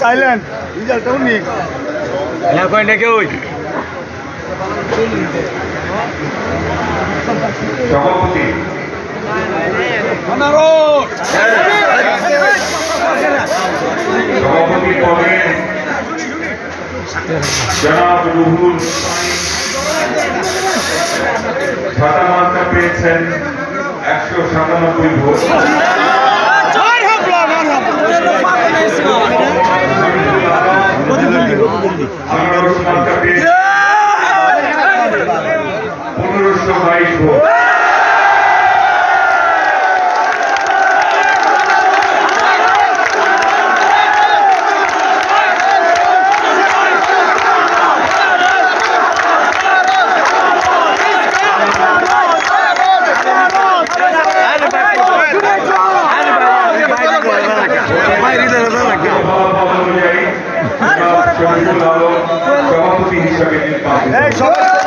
Silent রিজাল্টটাও নি এলা কয় নাকি ওই? সভাপতি সভাপতি পদে জনাব রুহুল ছাতা মার্কা পেয়েছেন একশো সাতানব্বই ভোট আনারস মার্কা পেয়েছেন আলম সভাপতি হিসাবে নির্বাচিত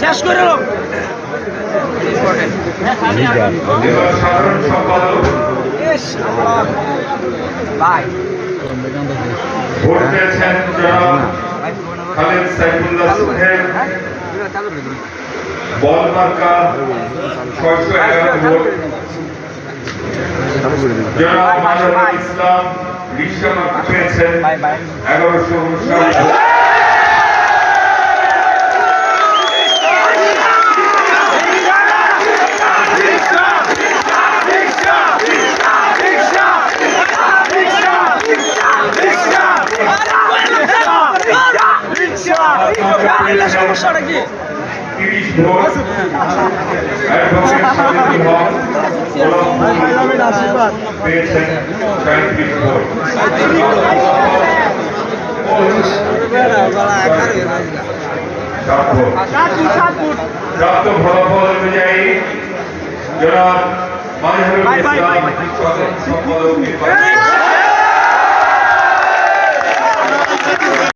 শেষ করে লোক খালেদ সাইফুল্লাহ সুহেল বল মার্কা ছয়শো এগারো ভোট জনাব ইসলাম রিক্সা পেয়েছেন এগারোশো উনষাট। সমস্যাটা কি আশীর্বাদ প্রাপ্ত ফলাফল অনুযায়ী জনাব নির্বাচিত